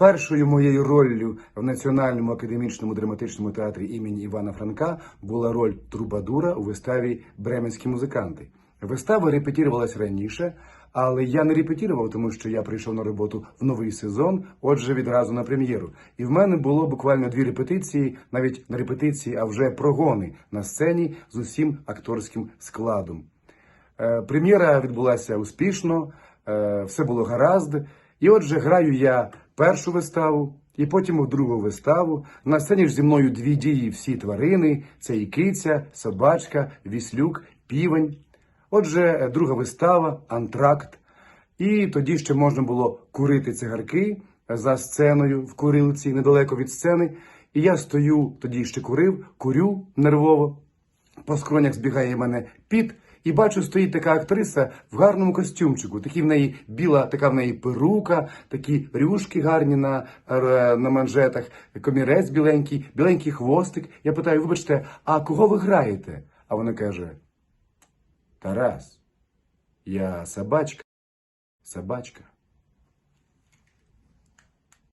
Першою моєю роллю в Національному академічному драматичному театрі імені Івана Франка була роль Трубадура у виставі Бременські музиканти. Вистава репетірувалась раніше, але я не репетірував, тому що я прийшов на роботу в новий сезон, отже, відразу на прем'єру. І в мене було буквально дві репетиції, навіть не репетиції, а вже прогони на сцені з усім акторським складом. Е, Прем'єра відбулася успішно, е, все було гаразд. І отже, граю я першу виставу, і потім у другу виставу. На сцені ж зі мною дві дії всі тварини: це і киця, собачка, віслюк, півень. Отже, друга вистава, антракт. І тоді ще можна було курити цигарки за сценою в курилці недалеко від сцени. І я стою, тоді ще курив, курю нервово. По скронях збігає мене піт, і бачу, стоїть така актриса в гарному костюмчику. Такі в неї біла, така в неї перука, такі рюшки гарні на, е, на манжетах, комірець біленький, біленький хвостик. Я питаю, вибачте, а кого ви граєте? А вона каже: Тарас, я собачка, собачка.